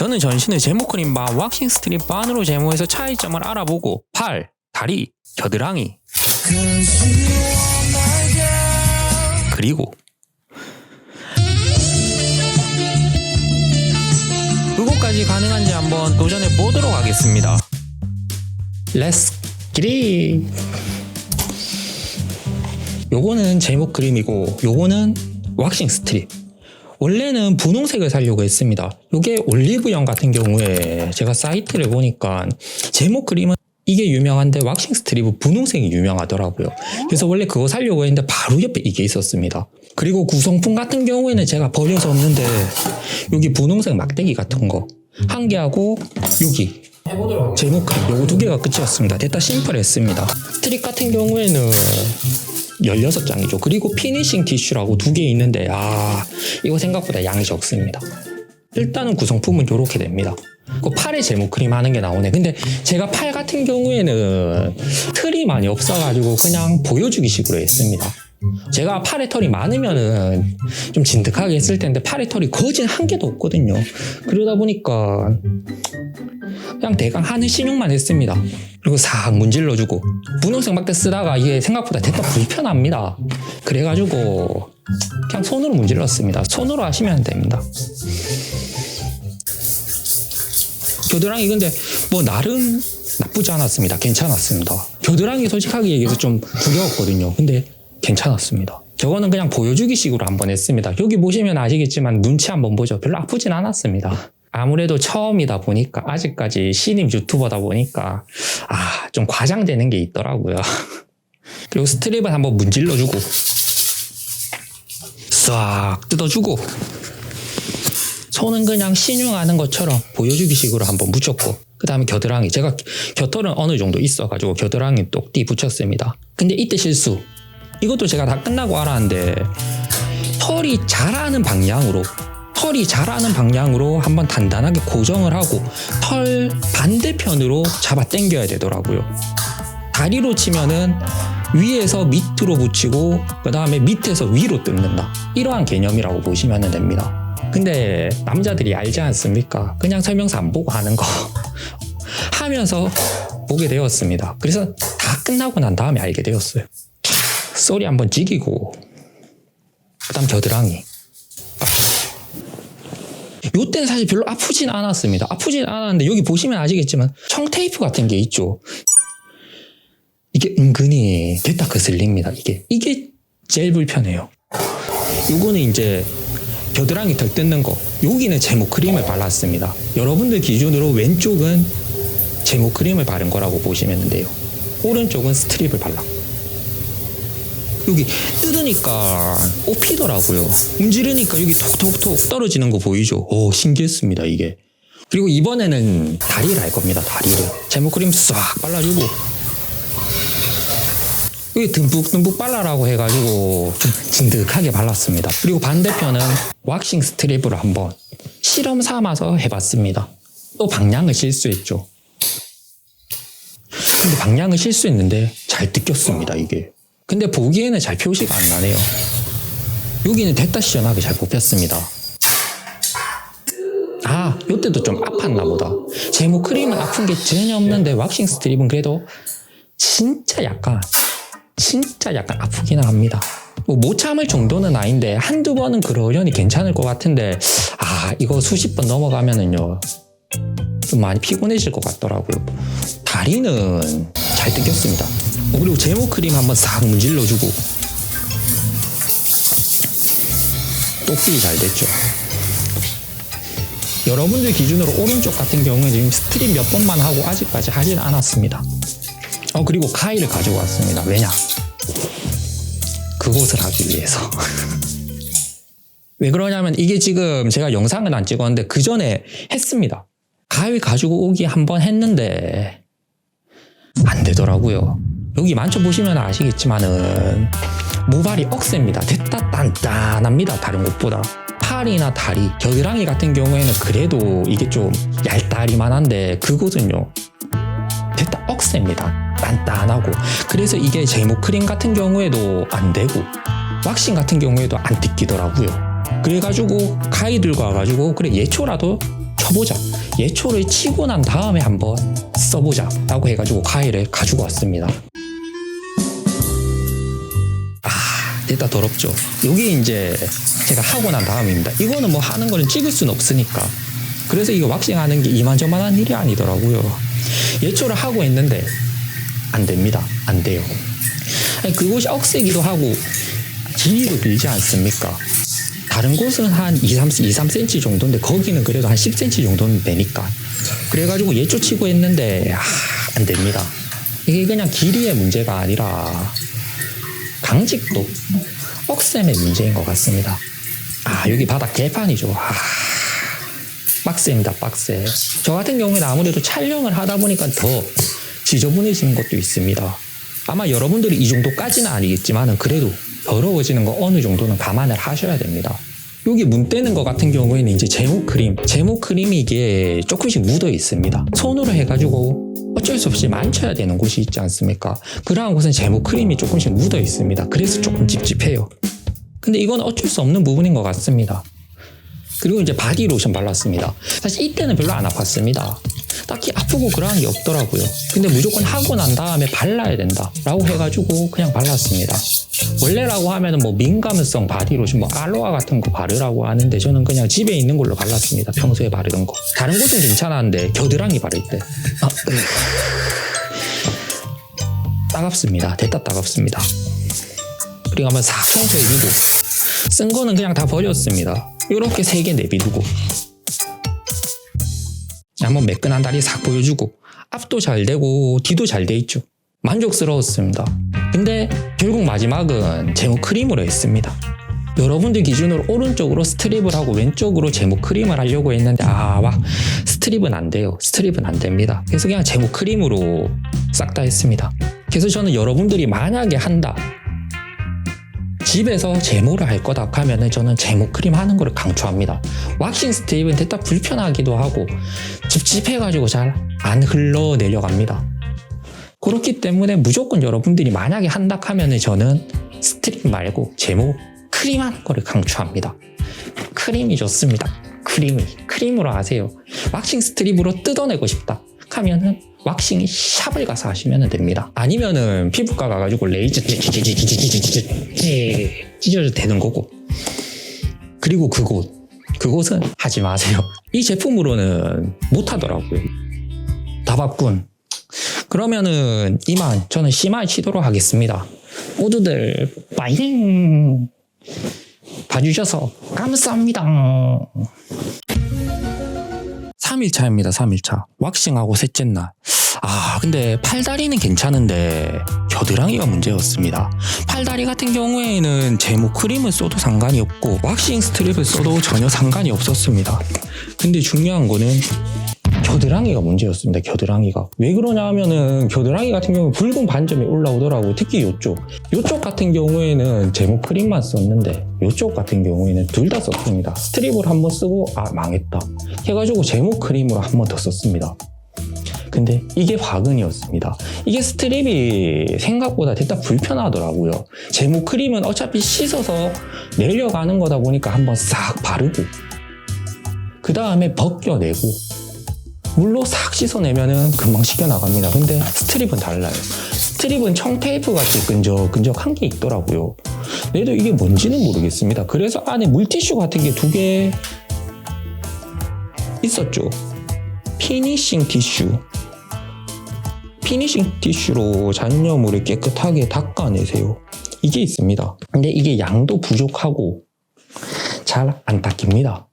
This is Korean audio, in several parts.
저는 전신을 제모크림바 왁싱 스트립 반으로 제모해서 차이점을 알아보고 팔, 다리, 겨드랑이 그리고 그곳까지 가능한지 한번 도전해 보도록 하겠습니다. 렛츠 기릿! 요거는 제목 그림이고 요거는 왁싱 스트립. 원래는 분홍색을 살려고 했습니다. 요게 올리브영 같은 경우에 제가 사이트를 보니까 제목 그림은 이게 유명한데 왁싱 스트립은 분홍색이 유명하더라고요. 그래서 원래 그거 살려고 했는데 바로 옆에 이게 있었습니다. 그리고 구성품 같은 경우에는 제가 버려서 없는데 여기 분홍색 막대기 같은 거 한 개하고 여기 제목 요거 두 개가 끝이었습니다. 됐다 심플했습니다. 스트립 같은 경우에는 16장이죠. 그리고 피니싱 티슈라고 두 개 있는데 아 이거 생각보다 양이 적습니다. 일단은 구성품은 이렇게 됩니다. 그 팔에 제목 크림 하는 게 나오네. 근데 제가 팔 같은 경우에는 털이 많이 없어가지고 그냥 보여주기 식으로 했습니다. 제가 팔에 털이 많으면은 좀 진득하게 했을 텐데 팔에 털이 거진 한 개도 없거든요. 그러다 보니까 그냥 대강 하는 신용만 했습니다. 그리고 싹 문질러주고 분홍색 막대 쓰다가 이게 생각보다 됐다 불편합니다. 그래가지고 그냥 손으로 문질렀습니다. 손으로 하시면 됩니다. 겨드랑이 근데 뭐 나름 나쁘지 않았습니다. 괜찮았습니다. 겨드랑이 솔직하게 얘기해서 좀 두려웠거든요. 근데 괜찮았습니다. 저거는 그냥 보여주기 식으로 한번 했습니다. 여기 보시면 아시겠지만 눈치 한번 보죠. 별로 아프진 않았습니다. 아무래도 처음이다 보니까 아직까지 신임 유튜버다 보니까 아 좀 과장되는 게 있더라고요. 그리고 스트립은 한번 문질러주고 싹 뜯어주고 손은 그냥 신용하는 것처럼 보여주기 식으로 한번 묻혔고 그 다음에 겨드랑이 제가 겨털은 어느 정도 있어가지고 겨드랑이 똑띠 붙였습니다. 근데 이때 실수 이것도 제가 다 끝나고 알았는데 털이 자라는 방향으로 털이 자라는 방향으로 한번 단단하게 고정을 하고 털 반대편으로 잡아 당겨야 되더라고요. 다리로 치면은 위에서 밑으로 붙이고 그 다음에 밑에서 위로 뜯는다. 이러한 개념이라고 보시면 됩니다. 근데 남자들이 알지 않습니까? 그냥 설명서 안 보고 하는 거 하면서 보게 되었습니다. 그래서 다 끝나고 난 다음에 알게 되었어요. 소리 한번 지기고 그다음 겨드랑이 요때는 사실 별로 아프진 않았습니다. 아프진 않았는데 여기 보시면 아시겠지만 청테이프 같은 게 있죠. 이게 은근히 됐다 거슬립니다. 이게 이게 제일 불편해요. 요거는 이제 겨드랑이 털 뜯는 거 여기는 제모 크림을 발랐습니다. 여러분들 기준으로 왼쪽은 제모 크림을 바른 거라고 보시면 돼요. 오른쪽은 스트립을 발라. 여기 뜯으니까 옷피더라고요. 문지르니까 여기 톡톡톡 떨어지는 거 보이죠? 오, 신기했습니다, 이게. 그리고 이번에는 다리를 할 겁니다, 다리를. 제모크림 싹 발라주고. 여기 듬뿍듬뿍 발라라고 해가지고 좀 진득하게 발랐습니다. 그리고 반대편은 왁싱 스트립으로 한번 실험 삼아서 해봤습니다. 또 방향을 실수했죠. 근데 방향을 실수했는데 잘 뜯겼습니다, 이게. 근데 보기에는 잘 표시가 안 나네요. 여기는 됐다 시원하게 잘 뽑혔습니다. 아, 요때도 좀 아팠나 보다. 제모 크림은 아픈 게 전혀 없는데 왁싱 스트립은 그래도 진짜 약간 진짜 약간 아프기는 합니다. 뭐 못 참을 정도는 아닌데 한두 번은 그러려니 괜찮을 것 같은데 아 이거 수십 번 넘어가면은요 좀 많이 피곤해질 것 같더라고요. 다리는 잘 뜯겼습니다. 어, 그리고 제모 크림 한번 싹 문질러주고 똑띠이 잘 됐죠. 여러분들 기준으로 오른쪽 같은 경우는 지금 스트립 몇 번만 하고 아직까지 하진 않았습니다. 어 그리고 가위를 가지고 왔습니다. 왜냐? 그곳을 하기 위해서. 왜 그러냐면 이게 지금 제가 영상은 안 찍었는데 그 전에 했습니다. 가위 가지고 오기 한 번 했는데 안 되더라고요. 여기 만져보시면 아시겠지만은 모발이 억셉니다. 됐다 단단합니다. 다른 곳보다. 팔이나 다리, 겨드랑이 같은 경우에는 그래도 이게 좀 얄다리만 한데 그곳은요. 됐다 억셉니다. 단단하고. 그래서 이게 제모 크림 같은 경우에도 안 되고 왁싱 같은 경우에도 안 뜯기더라고요. 그래가지고 가위 들고 와가지고 그래 예초라도 쳐보자. 예초를 치고 난 다음에 한번 써보자. 라고 해가지고 가위를 가지고 왔습니다. 됐다 더럽죠. 여기 이제 제가 하고 난 다음입니다. 이거는 뭐 하는 거는 찍을 수는 없으니까. 그래서 이거 왁싱하는 게 이만저만한 일이 아니더라고요. 예초를 하고 있는데 안 됩니다. 안 돼요. 아니, 그곳이 억세기도 하고 길이도 길지 않습니까? 다른 곳은 한 2, 3, 2, 3cm 정도인데 거기는 그래도 한 10cm 정도는 되니까 그래가지고 예초 치고 했는데 아, 안 됩니다. 이게 그냥 길이의 문제가 아니라 강직도 억셈의 문제인 것 같습니다. 아 여기 바닥 개판이죠. 아, 빡세입니다 빡세. 저 같은 경우에는 아무래도 촬영을 하다 보니까 더 지저분해지는 것도 있습니다. 아마 여러분들이 이 정도까지는 아니겠지만은 그래도 더러워지는 거 어느 정도는 감안을 하셔야 됩니다. 여기 문 떼는 거 같은 경우에는 이제 제모 크림, 제모 크림이 이게 조금씩 묻어 있습니다. 손으로 해가지고 어쩔 수 없이 만져야 되는 곳이 있지 않습니까? 그러한 곳은 제모 크림이 조금씩 묻어 있습니다. 그래서 조금 찝찝해요. 근데 이건 어쩔 수 없는 부분인 것 같습니다. 그리고 이제 바디 로션 발랐습니다. 사실 이때는 별로 안 아팠습니다. 딱히 아프고 그러한 게 없더라고요. 근데 무조건 하고 난 다음에 발라야 된다. 라고 해가지고 그냥 발랐습니다. 원래라고 하면은 뭐 민감성 바디 로션, 뭐 알로아 같은 거 바르라고 하는데 저는 그냥 집에 있는 걸로 발랐습니다. 평소에 바르던 거. 다른 곳은 괜찮았는데 겨드랑이 바를 때. 아, 으. 따갑습니다. 됐다 따갑습니다. 그리고 한번 싹 청소해 주고 쓴 거는 그냥 다 버렸습니다. 이렇게 세 개 내비두고 한번 매끈한 다리 싹 보여주고 앞도 잘 되고 뒤도 잘 돼 있죠. 만족스러웠습니다. 근데 결국 마지막은 제모 크림으로 했습니다. 여러분들 기준으로 오른쪽으로 스트립을 하고 왼쪽으로 제모 크림을 하려고 했는데 아 와 스트립은 안 돼요. 스트립은 안 됩니다. 그래서 그냥 제모 크림으로 싹 다 했습니다. 그래서 저는 여러분들이 만약에 한다 집에서 제모를 할 거다 하면은 저는 제모 크림 하는 거를 강추합니다. 왁싱 스트립은 됐다 불편하기도 하고 찝찝해가지고 잘 안 흘러 내려갑니다. 그렇기 때문에 무조건 여러분들이 만약에 한다 하면은 저는 스트립 말고 제모 크림 하는 거를 강추합니다. 크림이 좋습니다. 크림을 크림으로 하세요. 왁싱 스트립으로 뜯어내고 싶다 하면은 왁싱 샵을 가서 하시면 됩니다. 아니면은 피부과 가가지고 레이저 찢어도 되는 거고. 그리고 그곳 그곳은 하지 마세요. 이 제품으로는 못 하더라고요. 다밥군. 그러면은 이만 저는 심할 치도록 하겠습니다. 모두들 빠잉 봐주셔서 감사합니다. 3일차입니다, 3일차. 왁싱하고 셋째 날. 아, 근데 팔다리는 괜찮은데 겨드랑이가 문제였습니다. 팔다리 같은 경우에는 제모 크림을 써도 상관이 없고 왁싱 스트립을 써도 전혀 상관이 없었습니다. 근데 중요한 거는 겨드랑이가 문제였습니다. 겨드랑이가 왜 그러냐 하면은 겨드랑이 같은 경우 붉은 반점이 올라오더라고. 특히 요쪽. 요쪽 같은 경우에는 제모 크림만 썼는데 요쪽 같은 경우에는 둘 다 썼습니다. 스트립을 한 번 쓰고 아 망했다. 해가지고 제모 크림으로 한 번 더 썼습니다. 근데 이게 화근이었습니다. 이게 스트립이 생각보다 됐다 불편하더라고요. 제모 크림은 어차피 씻어서 내려가는 거다 보니까 한번 싹 바르고 그 다음에 벗겨내고 물로 싹 씻어내면은 금방 씻겨 나갑니다. 근데 스트립은 달라요. 스트립은 청테이프 같이 끈적 끈적한 게 있더라고요. 얘도 이게 뭔지는 모르겠습니다. 그래서 안에 물티슈 같은 게 두 개 있었죠. 피니싱 티슈. 피니싱 티슈로 잔여물을 깨끗하게 닦아내세요. 이게 있습니다. 근데 이게 양도 부족하고 잘 안 닦입니다.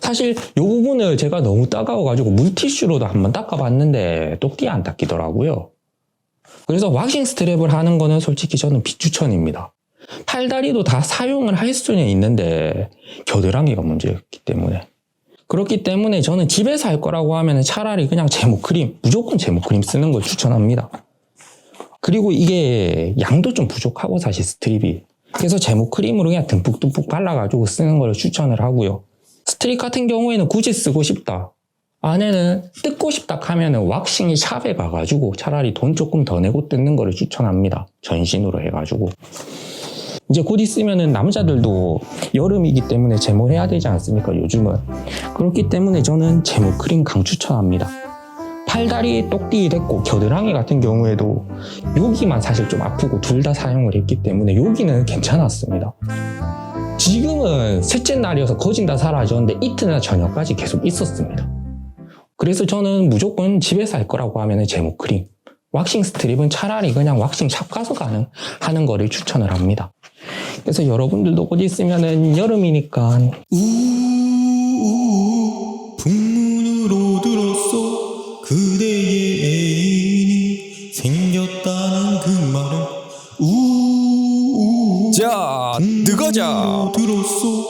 사실 이 부분을 제가 너무 따가워가지고 물티슈로도 한번 닦아봤는데 똑띠 안 닦이더라고요. 그래서 왁싱 스트랩을 하는 거는 솔직히 저는 비추천입니다. 팔다리도 다 사용을 할 수는 있는데 겨드랑이가 문제였기 때문에 그렇기 때문에 저는 집에서 할 거라고 하면 차라리 그냥 제모 크림 무조건 제모 크림 쓰는 걸 추천합니다. 그리고 이게 양도 좀 부족하고 사실 스트립이 그래서 제모 크림으로 그냥 듬뿍듬뿍 발라가지고 쓰는 걸 추천을 하고요. 스트립 같은 경우에는 굳이 쓰고 싶다. 안에는 뜯고 싶다 하면은 왁싱이 샵에 가가지고 차라리 돈 조금 더 내고 뜯는 거를 추천합니다. 전신으로 해가지고. 이제 곧 있으면은 남자들도 여름이기 때문에 제모해야 되지 않습니까? 요즘은 그렇기 때문에 저는 제모 크림 강추천합니다. 팔다리 똑띠 됐고 겨드랑이 같은 경우에도 여기만 사실 좀 아프고 둘 다 사용을 했기 때문에 여기는 괜찮았습니다. 지금은 셋째 날이어서 거진 다 사라졌는데 이튿날 저녁까지 계속 있었습니다. 그래서 저는 무조건 집에서 할 거라고 하면 제모 크림. 왁싱 스트립은 차라리 그냥 왁싱 샵 가서 가는 하는 거를 추천을 합니다. 그래서 여러분들도 곧 있으면은 여름이니까 우우 북무 아, 뜨거자 음, 들었어.